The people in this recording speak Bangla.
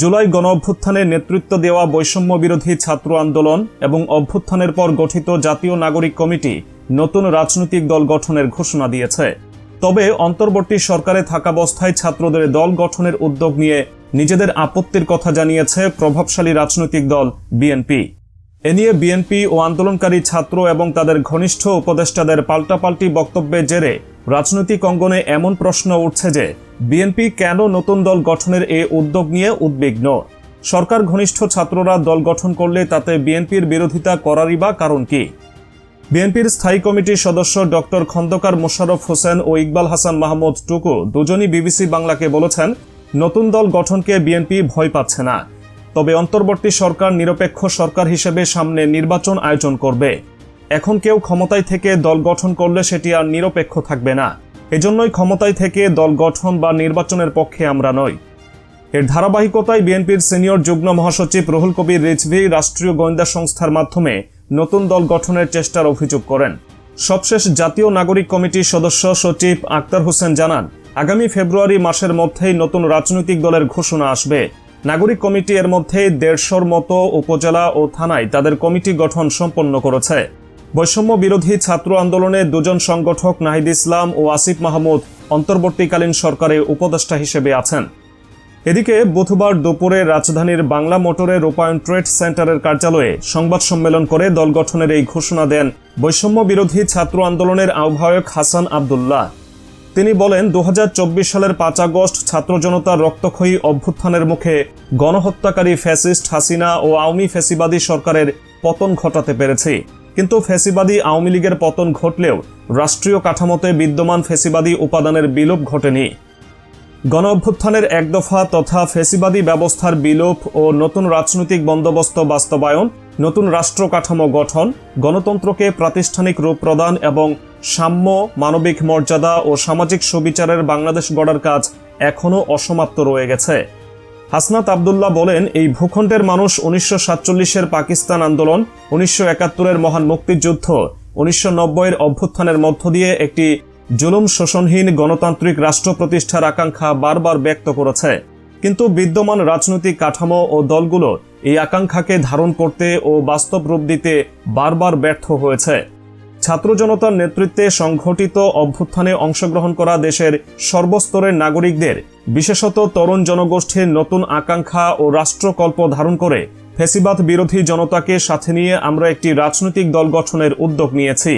জুলাই গণ অভ্যুত্থানে নেতৃত্ব দেওয়া বৈষম্য বিরোধী ছাত্র আন্দোলন এবং অভ্যুত্থানের পর গঠিত জাতীয় নাগরিক কমিটি নতুন রাজনৈতিক দল গঠনের ঘোষণা দিয়েছে। তবে অন্তর্বর্তী সরকারে থাকাবস্থায় ছাত্রদের দল গঠনের উদ্যোগ নিয়ে নিজেদের আপত্তির কথা জানিয়েছে প্রভাবশালী রাজনৈতিক দল বিএনপি। এ নিয়ে বিএনপি ও আন্দোলনকারী ছাত্র এবং তাদের ঘনিষ্ঠ উপদেষ্টাদের পাল্টাপাল্টি বক্তব্যের জেরে রাজনৈতিক অঙ্গনে এমন প্রশ্ন উঠছে যে, বিএনপি কেন নতুন দল গঠনের এ উদ্যোগ নিয়ে উদ্বিগ্ন? সরকার ঘনিষ্ঠ ছাত্ররা দল গঠন করলে তাতে বিএনপির বিরোধিতা করারই বা কারণ কি? বিএনপির স্থায়ী কমিটির সদস্য ডক্টর খন্দকার মোশাররফ হোসেন ও ইকবাল হাসান মাহমুদ টুকু দুজনই বিবিসি বাংলাকে বলেছেন, নতুন দল গঠনকে বিএনপি ভয় পাচ্ছে না। তবে অন্তর্বর্তী সরকার নিরপেক্ষ সরকার হিসেবে সামনে নির্বাচন আয়োজন করবে। এখন কেউ ক্ষমতায় থেকে দল গঠন করলে সেটি আর নিরপেক্ষ থাকবে না। এজন্যই ক্ষমতায় থেকে দল গঠন বা নির্বাচনের পক্ষে আমরা নই। এর ধারাবাহিকতায় বিএনপির সিনিয়র যুগ্ম মহাসচিব রুহুল কবির রিজভি রাষ্ট্রীয় গোয়েন্দা সংস্থার মাধ্যমে নতুন দল গঠনের চেষ্টার অভিযোগ করেন। সবশেষ জাতীয় নাগরিক কমিটির সদস্য সচিব আক্তার হোসেন জানান, আগামী ফেব্রুয়ারি মাসের মধ্যেই নতুন রাজনৈতিক দলের ঘোষণা আসবে। নাগরিক কমিটি এর মধ্যে দেড়শোর মতো উপজেলা ও থানায় তাদের কমিটি গঠন সম্পন্ন করেছে। বৈষম্য বিরোধী ছাত্র আন্দোলনে দুজন সংগঠক নাহিদ ইসলাম ও আসিফ মাহমুদ অন্তর্বর্তীকালীন সরকারে উপদেষ্টা হিসেবে আছেন। এদিকে বুধবার দুপুরে রাজধানীর বাংলা মোটরের রূপায়ণ ট্রেড সেন্টারের কার্যালয়ে সংবাদ সম্মেলন করে দল গঠনের এই ঘোষণা দেন বৈষম্য বিরোধী ছাত্র আন্দোলনের আহ্বায়ক হাসান আবদুল্লাহ। তিনি বলেন দু হাজার চব্বিশ সালের পাঁচ আগস্ট ছাত্র জনতার রক্তক্ষয়ী অভ্যুত্থানের মুখে গণহত্যাকারী ফ্যাসিস্ট হাসিনা ও আওয়ামী ফ্যাসিবাদী সরকারের পতন ঘটাতে পেরেছি। কিন্তু ফ্যাসিবাদী আওয়ামী লীগের পতন ঘটলেও রাষ্ট্রীয় কাঠামোতে বিদ্যমান ফ্যাসিবাদী উপাদানের বিলোপ ঘটেনি। গণ অভ্যুত্থানের এক দফা তথা ফেসিবাদী ব্যবস্থার বিলোপ ও নতুন রাজনৈতিক বন্দোবস্ত বাস্তবায়ন, নতুন রাষ্ট্র কাঠামো গঠন, গণতন্ত্রকে প্রাতিষ্ঠানিক রূপ প্রদান এবং সাম্য, মানবিক মর্যাদা ও সামাজিক সুবিচারের বাংলাদেশ গড়ার কাজ এখনও অসমাপ্ত রয়ে গেছে। হাসনাত আবদুল্লাহ বলেন, এই ভূখণ্ডের মানুষ উনিশশো সাতচল্লিশের পাকিস্তান আন্দোলন, উনিশশো একাত্তরের মহান মুক্তিযুদ্ধ, উনিশশো নব্বইয়ের অভ্যুত্থানের মধ্য দিয়ে একটি জুলুম শোষণহীন গণতান্ত্রিক রাষ্ট্র প্রতিষ্ঠার আকাঙ্ক্ষা বারবার ব্যক্ত করেছে। কিন্তু বিদ্যমান রাজনৈতিক কাঠামো ও দলগুলো এই আকাঙ্ক্ষাকে ধারণ করতে ও বাস্তব রূপ দিতে বারবার ব্যর্থ হয়েছে। ছাত্র জনতার নেতৃত্বে সংঘটিত অভ্যুত্থানে অংশগ্রহণ করা দেশের সর্বস্তরের নাগরিকদের, বিশেষত তরুণ জনগোষ্ঠীর নতুন আকাঙ্ক্ষা ও রাষ্ট্রকল্প ধারণ করে ফেসিবাদ বিরোধী জনতাকে সাথে নিয়ে আমরা একটি রাজনৈতিক দল গঠনের উদ্যোগ নিয়েছি।